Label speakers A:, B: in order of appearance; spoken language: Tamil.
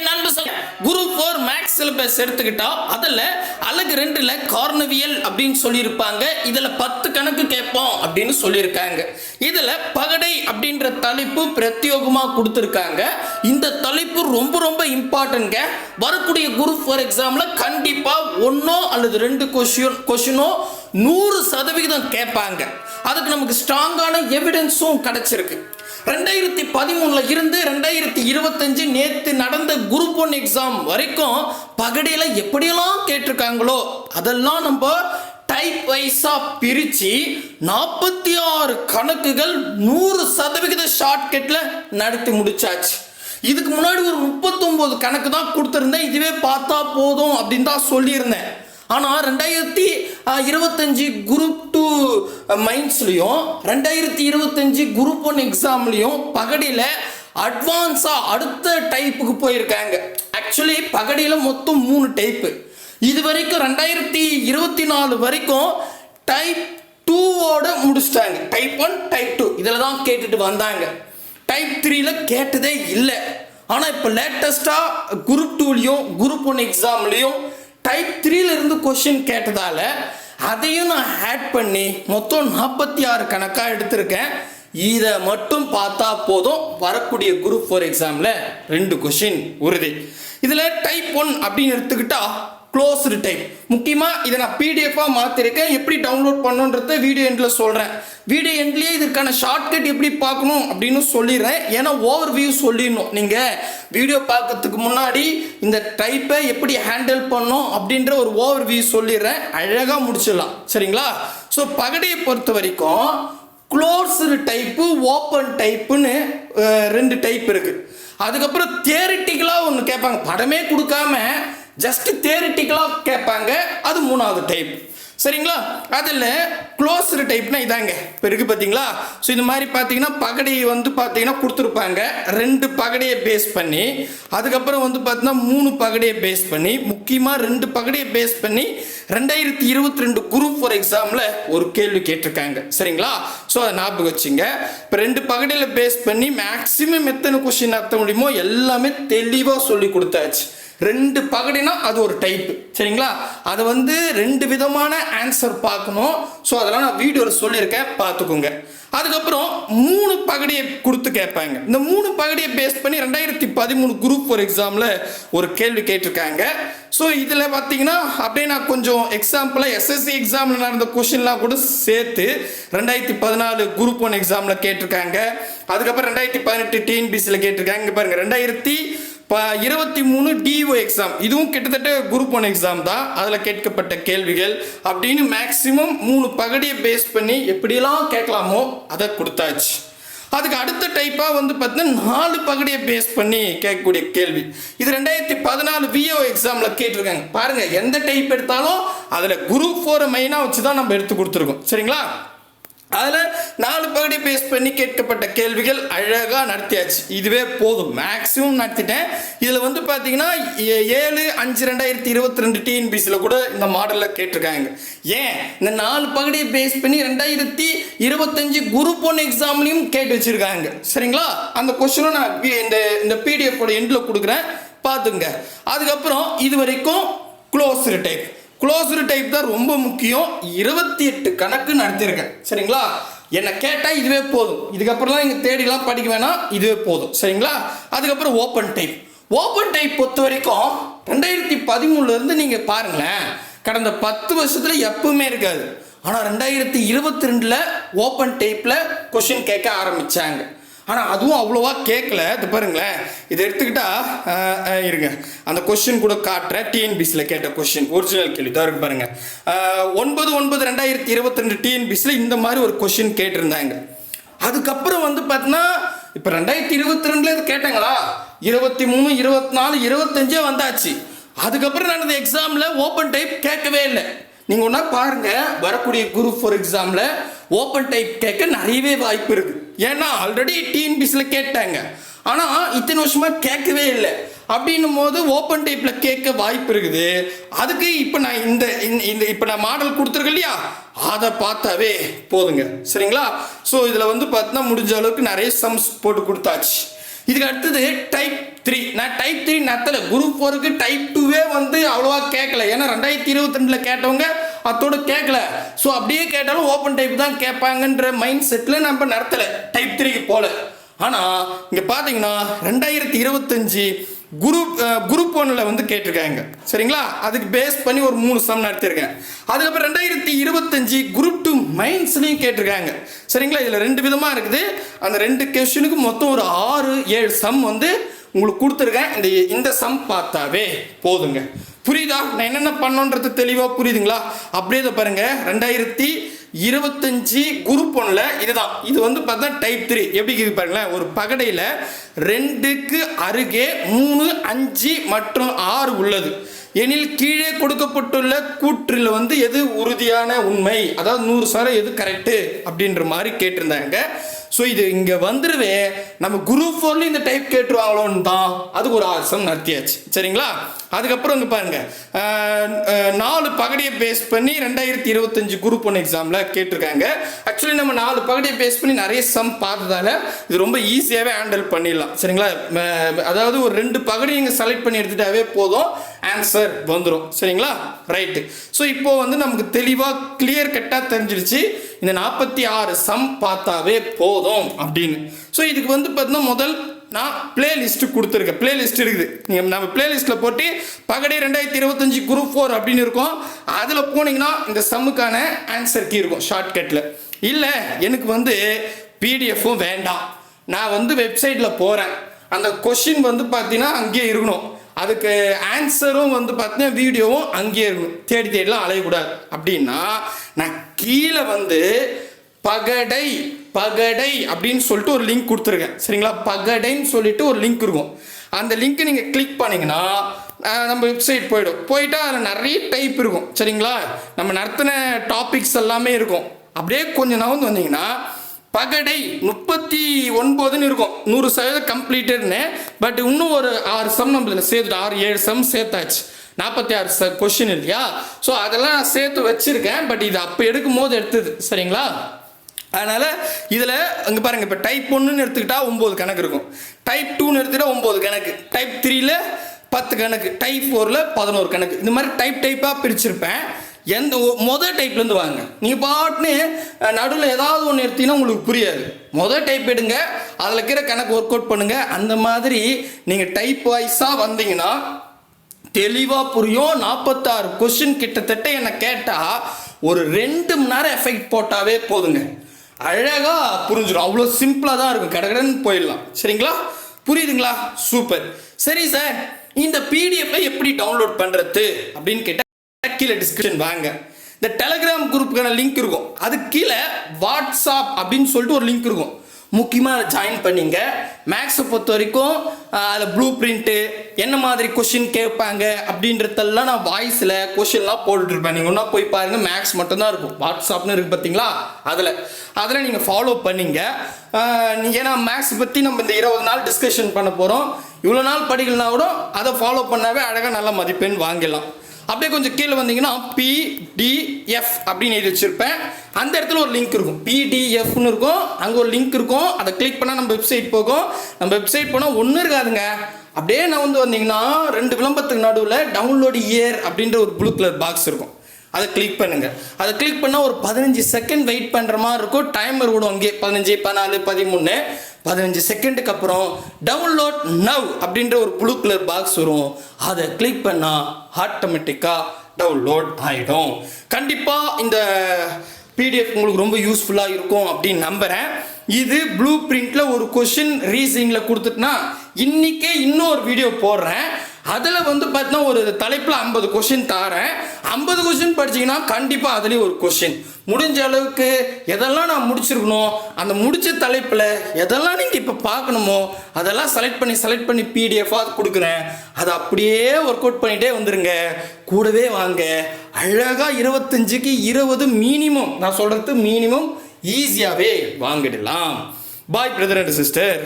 A: நண்பு குரூப் ஃபோர் மேக்ஸ் சிலபஸ் எடுத்துக்கிட்டா அதில் அழகு ரெண்டுல கார்னவியல் அப்படின்னு சொல்லியிருப்பாங்க. இதில் பத்து கணக்கு கேட்போம் அப்படின்னு சொல்லியிருக்காங்க. இதில் பகடை அப்படின்ற தலைப்பு பிரத்யோகமாக கொடுத்துருக்காங்க. இந்த தலைப்பு ரொம்ப ரொம்ப இம்பார்ட்டன்ட்ங்க வரக்கூடிய குரூப் ஃபோர் எக்ஸாமில் கண்டிப்பாக ஒன்றோ அல்லது ரெண்டு கொஷின் கொஷினோ நூறு சதவிகிதம் கேட்பாங்க. அதுக்கு நமக்கு ஸ்ட்ராங்கான எவிடன்ஸும் கிடைச்சிருக்கு. ரெண்டாயிரத்தி பதிமூணுல இருந்து ரெண்டாயிரத்தி இருபத்தஞ்சு நேற்று நடந்த குரூப் ஒன் எக்ஸாம் வரைக்கும் பகடையில் எப்படியெல்லாம் கேட்டிருக்காங்களோ அதெல்லாம் நம்ம டைப் வைஸா பிரிச்சு நாற்பத்தி ஆறு கணக்குகள் நூறு சதவிகித ஷார்ட்கட்ல நடத்தி முடிச்சாச்சு. இதுக்கு முன்னாடி ஒரு முப்பத்தொம்போது கணக்கு தான் கொடுத்துருந்தேன். இதுவே பார்த்தா போதும் அப்படின்னு தான் சொல்லியிருந்தேன். ஆனால் ரெண்டாயிரத்தி இருபத்தஞ்சி குரூப் டூ மைண்ட்ஸ்லையும் ரெண்டாயிரத்தி இருபத்தஞ்சி குரூப் ஒன் எக்ஸாம்லையும் பகடியில் அட்வான்ஸாக அடுத்த டைப்புக்கு போயிருக்காங்க. ஆக்சுவலி பகடியில் மொத்தம் மூணு டைப்பு இது வரைக்கும் ரெண்டாயிரத்தி இருபத்தி நாலு வரைக்கும் டைப் டூவோட முடிச்சிட்டாங்க. டைப் ஒன் டைப் டூ இதில் தான் கேட்டுட்டு வந்தாங்க. டைப் த்ரீல கேட்டதே இல்லை. ஆனால் இப்போ லேட்டஸ்ட்டாக குரூப் டூலையும் குரூப் ஒன் எக்ஸாம்லேயும் டைப் த்ரீலேருந்து கொஷின் கேட்டதால் அதையும் நான் ஆட் பண்ணி மொத்தம் நாற்பத்தி ஆறு கணக்காக எடுத்திருக்கேன். இதை மட்டும் பார்த்தா போதும் வரக்கூடிய குரூப் ஃபோர் எக்ஸாமில் ரெண்டு கொஷின் உறுதி. இதில் டைப் ஒன் அப்படின்னு எடுத்துக்கிட்டா க்ளோஸ்டு டைப் முக்கியமாக இதை நான் பிடிஎஃபாக மாற்றிருக்கேன் எப்படி டவுன்லோட் பண்ணுன்றத வீடியோ எண்டில் சொல்கிறேன் வீடியோ எண்ட்லேயே இதற்கான ஷார்ட்கட் எப்படி பார்க்கணும் அப்படின்னு சொல்லிடுறேன். ஏன்னா ஓவர் வியூ சொல்லிடணும். நீங்கள் வீடியோ பார்க்கறதுக்கு முன்னாடி இந்த டைப்பை எப்படி ஹேண்டில் பண்ணணும் அப்படின்ற ஒரு ஓவர் வியூ சொல்லிடுறேன். அழகாக முடிச்சிடலாம். சரிங்களா? ஸோ பகடையை பொறுத்த வரைக்கும் க்ளோஸ்டு டைப்பு ஓப்பன் டைப்புன்னு ரெண்டு டைப் இருக்குது அதுக்கப்புறம் தேரிட்டிக்கலாக ஒன்று கேட்பாங்க. படமே கொடுக்காம ஜஸ்ட் தேரிட்டிக்கலாக கேட்பாங்க. அது மூணாவது டைப் சரிங்களா? அதில் க்ளோஸ்டு டைப்னா இதாங்க. இப்போ இருக்குது பார்த்தீங்களா ஸோ இது மாதிரி பார்த்தீங்கன்னா பகடையை வந்து பார்த்தீங்கன்னா கொடுத்துருப்பாங்க. ரெண்டு பகடையை பேஸ் பண்ணி அதுக்கப்புறம் வந்து பார்த்தீங்கன்னா மூணு பகடையை பேஸ் பண்ணி முக்கியமாக ரெண்டு பகடையை பேஸ் பண்ணி ரெண்டாயிரத்தி இருபத்தி ரெண்டு குரூப் ஃபோர் எக்ஸாமில் ஒரு கேள்வி கேட்டிருக்காங்க. சரிங்களா? ஸோ அதை ஞாபகம் வச்சுங்க. இப்போ ரெண்டு பகடையில் பேஸ் பண்ணி மேக்ஸிமம் எத்தனை கொஸ்டின் நடத்த முடியுமோ எல்லாமே தெளிவாக சொல்லி கொடுத்தாச்சு. ரெண்டு பகடினா அது ஒரு டைப் சரிங்களா? அதை வந்து ரெண்டு விதமான ஆன்சர் பார்க்கணும். ஸோ அதெல்லாம் நான் வீடியோவில் சொல்லியிருக்கேன். பார்த்துக்கோங்க. அதுக்கப்புறம் மூணு பகடியை கொடுத்து கேட்பாங்க. இந்த மூணு பகடியை பேஸ் பண்ணி ரெண்டாயிரத்தி பதிமூணு குரூப் ஒரு எக்ஸாமில் ஒரு கேள்வி கேட்டிருக்காங்க. ஸோ இதில் பார்த்தீங்கன்னா அப்படியே நான் கொஞ்சம் எக்ஸாம்பிளாக எஸ்எஸ்சி எக்ஸாமில் நடந்த கொஷின்லாம் கூட சேர்த்து ரெண்டாயிரத்தி பதினாலு குரூப் ஒன் எக்ஸாமில் கேட்டிருக்காங்க. அதுக்கப்புறம் ரெண்டாயிரத்தி பதினெட்டு டிஎன்பிசியில் கேட்டிருக்காங்க. பாருங்கள் ரெண்டாயிரத்தி இப்போ இருபத்தி மூணு டிஓ எக்ஸாம் இதுவும் கிட்டத்தட்ட குரூப் ஒன் எக்ஸாம் தான். அதில் கேட்கப்பட்ட கேள்விகள் அப்படின்னு மேக்ஸிமம் மூணு பகடியை பேஸ் பண்ணி எப்படியெல்லாம் கேட்கலாமோ அதை கொடுத்தாச்சு. அதுக்கு அடுத்த டைப்பாக வந்து பார்த்தீங்கன்னா நாலு பகடியை பேஸ் பண்ணி கேட்கக்கூடிய கேள்வி. இது ரெண்டாயிரத்தி பதினாலு விஓ எக்ஸாமில் கேட்டிருக்காங்க. பாருங்கள் எந்த டைப் எடுத்தாலும் அதில் குரூப் ஃபோரை மெயினாக வச்சு தான் நம்ம எடுத்து கொடுத்துருக்கோம். சரிங்களா? அதில் நாலு பகுதி பேஸ் பண்ணி கேட்கப்பட்ட கேள்விகள் அழகாக நடத்தியாச்சு. இதுவே போதும். மேக்ஸிமம் நடத்திட்டேன். இதில் வந்து பார்த்தீங்கன்னா ஏ- ஏழு அஞ்சு ரெண்டாயிரத்தி இருபத்தி ரெண்டு டிஎன்பிசியில் கூட இந்த மாடலில் கேட்டிருக்காங்க. ஏன்? இந்த நாலு பகுதியை பேஸ் பண்ணி ரெண்டாயிரத்தி இருபத்தஞ்சு குரூப் ஒன் எக்ஸாம்லையும் கேட்டு வச்சுருக்காங்க. சரிங்களா? அந்த கொஸ்டினும் நான் இந்த இந்த பிடிஎஃபோட எண்டில் கொடுக்குறேன். பார்த்துங்க அதுக்கப்புறம் இது வரைக்கும் க்ளோஸ்டு டைப் க்ளோஸ்டு டைப் தான் ரொம்ப முக்கியம். இருபத்தி எட்டு கணக்கு நடத்தியிருக்கேன் சரிங்களா? என்னை கேட்டால் இதுவே போதும். இதுக்கப்புறம்லாம் நீங்கள் தேடிலாம் படிக்க வேணாம். இதுவே போதும். சரிங்களா? அதுக்கப்புறம் ஓப்பன் டைப் ஓப்பன் டைப் பொறுத்த வரைக்கும் ரெண்டாயிரத்தி பதிமூணுலேருந்து நீங்கள் பாருங்களேன் கடந்த பத்து வருஷத்தில் எப்பவுமே இருக்காது. ஆனால் ரெண்டாயிரத்தி இருபத்தி ரெண்டில் ஓப்பன் டைப்பில் கொஷின் கேட்க ஆரம்பித்தாங்க ஆனால் அதுவும் அவ்வளோவா கேட்கல இது பாருங்களேன். இதை எடுத்துக்கிட்டா இருங்க. அந்த கொஷின் கூட காட்டுறேன். டிஎன்பிசியில் கேட்ட கொஷின் ஒரிஜினல் கேள்வி. தான் இருக்கு பாருங்கள் ஒன்பது ஒன்பது ரெண்டாயிரத்தி இருபத்தி ரெண்டு டிஎன்பிசியில் இந்த மாதிரி ஒரு கொஷின் கேட்டிருந்தாங்க. அதுக்கப்புறம் வந்து பார்த்தீங்கன்னா இப்போ ரெண்டாயிரத்தி இருபத்தி ரெண்டுல இது கேட்டாங்களா? இருபத்தி மூணு இருபத்தி நாலு இருபத்தஞ்சே வந்தாச்சு. அதுக்கப்புறம் நடந்த எக்ஸாமில் ஓப்பன் டைப் கேட்கவே இல்லை. நீங்கள் ஒன்றா பாருங்கள் வரக்கூடிய குரூப் ஃபோர் எக்ஸாமில் ஓப்பன் டைப் கேட்க நிறையவே வாய்ப்பு இருக்குது ஏன்னா ஆல்ரெடி டிஎன்பிசியில் கேட்டாங்க. ஆனால் இத்தனை வருஷமாக கேட்கவே இல்லை. அப்படின்னும் போது ஓப்பன் டைப்பில் கேட்க வாய்ப்பு இருக்குது. அதுக்கு இப்போ நான் இந்த இந்த- இந்த இப்போ நான் மாடல் கொடுத்துருக்கேன் இல்லையா? அதை பார்த்தாவே போதுங்க. சரிங்களா? ஸோ இதில் வந்து பார்த்தீங்கன்னா முடிஞ்ச அளவுக்கு நிறைய சம்ஸ் போட்டு கொடுத்தாச்சு. இதுக்கு அடுத்தது டைப் த்ரீ நான் டைப் த்ரீ நத்தல குரூப் ஃபோருக்கு டைப் டூவே வந்து அவ்வளோவா கேட்கல ஏன்னா ரெண்டாயிரத்தி இருபத்தி ரெண்டில் கேட்டவங்க அத்தோட கேட்கல ஸோ அப்படியே கேட்டாலும் ஓப்பன் டைப் தான் கேட்பாங்கன்ற மைண்ட் செட்டில் நம்ம நடத்தலை. டைப் த்ரீக்கு போகல ஆனால் இங்கே பார்த்தீங்கன்னா ரெண்டாயிரத்தி இருபத்தஞ்சி குரூப் குரூப் ஒன்றில் வந்து கேட்டிருக்காங்க. சரிங்களா? அதுக்கு பேஸ் பண்ணி ஒரு மூணு சம் நடத்தியிருக்கேன் அதுக்கப்புறம் ரெண்டாயிரத்தி இருபத்தஞ்சி குரூப் டூ மைன்ஸ்லையும் கேட்டிருக்காங்க. சரிங்களா? இதில் ரெண்டு விதமாக இருக்குது. அந்த ரெண்டு கொஷனுக்கு மொத்தம் ஒரு ஆறு ஏழு சம் வந்து உங்களுக்கு கொடுத்துருக்கேன். இந்த இந்த சம் பார்த்தாவே போதுங்க. புரியுதா? நான் என்னென்ன பண்ணோன்றது தெளிவாக புரியுதுங்களா? அப்படியே இதை ரெண்டாயிரத்தி இருபத்தஞ்சி குரூப் ஒன்றில் இதுதான். இது வந்து பார்த்தா டைப் த்ரீ எப்படி இது பாருங்களேன்? ஒரு பகடையில் ரெண்டுக்கு அருகே மூணு அஞ்சு மற்றும் ஆறு உள்ளது. எனில் கீழே கொடுக்கப்பட்டுள்ள கூற்றில் வந்து எது உறுதியான உண்மை? அதாவது நூறு சதவீதம் எது கரெக்டு அப்படின்ற மாதிரி கேட்டிருந்தாங்க. ஸோ இது இங்கே வந்துருவே நம்ம குரூப் ஃபோர்லேயும் இந்த டைப் கேட்டுருவாங்களோன்னு தான் அதுக்கு ஒரு ஆசம் நடத்தியாச்சு. சரிங்களா? அதுக்கப்புறம் இங்கே பாருங்க. நாலு பகடியை பேஸ் பண்ணி ரெண்டாயிரத்தி இருபத்தஞ்சு குரூப் ஒன் எக்ஸாமில் கேட்டிருக்காங்க. ஆக்சுவலி நம்ம நாலு பகடியை பேஸ் பண்ணி நிறைய சம் பார்த்ததால இது ரொம்ப ஈஸியாகவே ஹேண்டில் பண்ணிடலாம். சரிங்களா? அதாவது ஒரு ரெண்டு பகடி நீங்கள் செலக்ட் பண்ணி எடுத்துட்டாவே போதும். ஆன்சர் வந்துடும் சரிங்களா? ரைட்டு ஸோ இப்போ வந்து நமக்கு தெளிவாக கிளியர் கட்டாக தெரிஞ்சிருச்சு. இந்த நாற்பத்தி ஆறு சம் பார்த்தாவே போதும் அப்படின்னு. ஸோ இதுக்கு வந்து பார்த்தீங்கன்னா முதல் நான் பிளேலிஸ்ட்டு கொடுத்துருக்கேன். பிளேலிஸ்ட் இருக்குது. நீங்கள் நம்ம பிளேலிஸ்ட்டில் போட்டு பகடை ரெண்டாயிரத்தி இருபத்தஞ்சி குரூப் ஃபோர் அப்படின்னு இருக்கும். அதில் போனீங்கன்னா இந்த சம்முக்கான ஆன்சர் கீ இருக்கும் ஷார்ட்கட்டில் இல்லை எனக்கு வந்து பிடிஎஃப்பும் வேண்டாம். நான் வந்து வெப்சைட்டில் போகிறேன் அந்த கொஷின் வந்து பார்த்தீங்கன்னா அங்கேயே இருக்கணும். அதுக்கு ஆன்சரும் வந்து பார்த்தீங்கன்னா வீடியோவும் அங்கேயே இருக்கணும் தேடி தேடிலாம் அலையக்கூடாது. அப்படின்னா நான் கீழே வந்து பகடை பகடை அப்படின்னு சொல்லிட்டு ஒரு லிங்க் கொடுத்துருக்கேன். சரிங்களா? பகடைன்னு சொல்லிட்டு ஒரு லிங்க் இருக்கும். அந்த லிங்க்கை நீங்கள் கிளிக் பண்ணிங்கன்னா நம்ம வெப்சைட் போயிடும். போயிட்டா அதில் நிறைய டைப் இருக்கும். சரிங்களா? நம்ம நடத்தின டாபிக்ஸ் எல்லாமே இருக்கும். அப்படியே கொஞ்சம் நகர்ந்து வந்தீங்கன்னா பகடை முப்பத்தி ஒன்பதுன்னு இருக்கும். நூறு சதவீதம் கம்ப்ளீட்டட்னு. பட் இன்னும் ஒரு ஆறு சம் நம்ம இதில் சேர்த்துட்டு ஆறு ஏழு சம் சேர்த்தாச்சு. நாற்பத்தி ஆறு ச கொஷின் இல்லையா? ஸோ அதெல்லாம் நான் சேர்த்து வச்சுருக்கேன். பட் இது அப்போ எடுக்கும் போது எடுத்தது. சரிங்களா? அதனால் இதில் அங்கே பாருங்கள் இப்போ டைப் ஒன்றுன்னு எடுத்துக்கிட்டால் ஒம்பது கணக்கு இருக்கும். டைப் டூன்னு எடுத்துக்கிட்டால் ஒம்பது கணக்கு. டைப் த்ரீயில் பத்து கணக்கு. டைப் ஃபோரில் பதினோரு கணக்கு. இந்த மாதிரி டைப் டைப்பாக பிரிச்சிருப்பேன். எந்த ஒ- டைப்லேருந்து வாங்க. நீங்கள் பாட்டுன்னு நடுவில் ஏதாவது ஒன்று எடுத்தீங்கன்னா உங்களுக்கு புரியாது. மொதல் டைப் எடுங்க அதில் இருக்கிற கணக்கு ஒர்க் அவுட் பண்ணுங்கள் அந்த மாதிரி நீங்கள் டைப் வைஸாக வந்தீங்கன்னா தெளிவாக புரியும். நாற்பத்தாறு கொஸ்டின் கிட்டத்தட்ட என்னை கேட்டால் ஒரு ரெண்டு மணி நேரம் எஃபெக்ட் போட்டாவே போதுங்க. அழகாக புரிஞ்சிடும் அவ்வளோ சிம்பிளாக தான் இருக்கும். கடகடன்னு போயிடலாம். சரிங்களா? புரியுதுங்களா? சூப்பர். சரி சார் இந்த பிடிஎஃப்பை எப்படி டவுன்லோட் பண்ணுறது அப்படின்னு கேட்டால் கீழே டிஸ்கிரிப்ஷன் வாங்க. இந்த டெலகிராம் குரூப்புக்கான லிங்க் இருக்கும். அது கீழே வாட்ஸ்அப் அப்படின்னு சொல்லிட்டு ஒரு லிங்க் இருக்கும். முக்கியமாக அதை ஜாயின் பண்ணிங்க. மேக்ஸை பொறுத்த வரைக்கும் அதில் ப்ளூ பிரிண்ட்டு என்ன மாதிரி கொஷின் கேட்பாங்க அப்படின்றதெல்லாம் நான் வாய்ஸில் கொஷின்லாம் போட்டுட்ருப்பேன் நீங்கள் ஒன்றா போய் பாருங்கள் மேக்ஸ் மட்டும்தான் இருக்கும். வாட்ஸ்அப்னு இருக்குது பார்த்தீங்களா அதில். அதில் நீங்கள் ஃபாலோ பண்ணிங்க. ஏன்னா மேக்ஸ் பற்றி நம்ம இந்த இருபது நாள் டிஸ்கஷன் பண்ண போகிறோம் இவ்வளோ நாள் படிக்கலனா கூட அதை ஃபாலோ பண்ணாவே அழகாக நல்ல மதிப்பெண் வாங்கிடலாம். அப்படியே கொஞ்சம் கீழே வந்தீங்கன்னா பிடிஎஃப் அப்படின்னு எழுதி வச்சிருப்பேன். அந்த இடத்துல ஒரு லிங்க் இருக்கும். பிடிஎஃப்னு இருக்கும். அங்கே ஒரு லிங்க் இருக்கும். அதை கிளிக் பண்ணால் நம்ம வெப்சைட் போகும். நம்ம வெப்சைட் போனால் ஒன்றும் இருக்காதுங்க. அப்படியே நான் வந்து வந்தீங்கன்னா ரெண்டு விளம்பரத்துக்கு நடுவில் டவுன்லோடு இயர் அப்படின்ற ஒரு ப்ளூ கலர் பாக்ஸ் இருக்கும். அதை கிளிக் பண்ணுங்க. அதை கிளிக் பண்ணால் ஒரு பதினஞ்சு செகண்ட் வெயிட் பண்ணுற மாதிரி இருக்கும். டைமர் விடும் அங்கே பதினஞ்சு பதினாலு பதிமூணு. பதினஞ்சு செகண்டுக்கு அப்புறம் டவுன்லோட் நவ் அப்படின்ற ஒரு ப்ளூ கலர் பாக்ஸ் வரும். அதை கிளிக் பண்ணால் ஆட்டோமேட்டிக்காக டவுன்லோட் ஆகிடும் கண்டிப்பாக இந்த பிடிஎஃப் உங்களுக்கு ரொம்ப யூஸ்ஃபுல்லாக இருக்கும் அப்படின்னு நம்புகிறேன் இது ப்ளூ பிரிண்ட்டில் ஒரு கொஷின் ரீசனிங்கில் கொடுத்துட்டுனா இன்றைக்கே இன்னொரு வீடியோ போடுறேன். அதில் வந்து பார்த்தீங்கன்னா ஒரு தலைப்பில் ஐம்பது கொஷின் தாரேன் ஐம்பது கொஷின் படிச்சீங்கன்னா கண்டிப்பாக அதுலேயும் ஒரு கொஷின் முடிஞ்ச அளவுக்கு எதெல்லாம் நான் முடிச்சிருக்கணும் அந்த முடிச்ச தலைப்பில் எதெல்லாம் நீங்கள் இப்போ பார்க்கணுமோ அதெல்லாம் செலக்ட் பண்ணி செலக்ட் பண்ணி பிடிஎஃபாக கொடுக்குறேன். அதை அப்படியே ஒர்க் அவுட் பண்ணிகிட்டே வந்துருங்க. கூடவே வாங்க. அழகாக இருபத்தஞ்சுக்கு இருபது மினிமம் நான் சொல்கிறது மினிமம் ஈஸியாகவே வாங்கிடலாம். பாய் பிரதர் அண்ட் சிஸ்டர்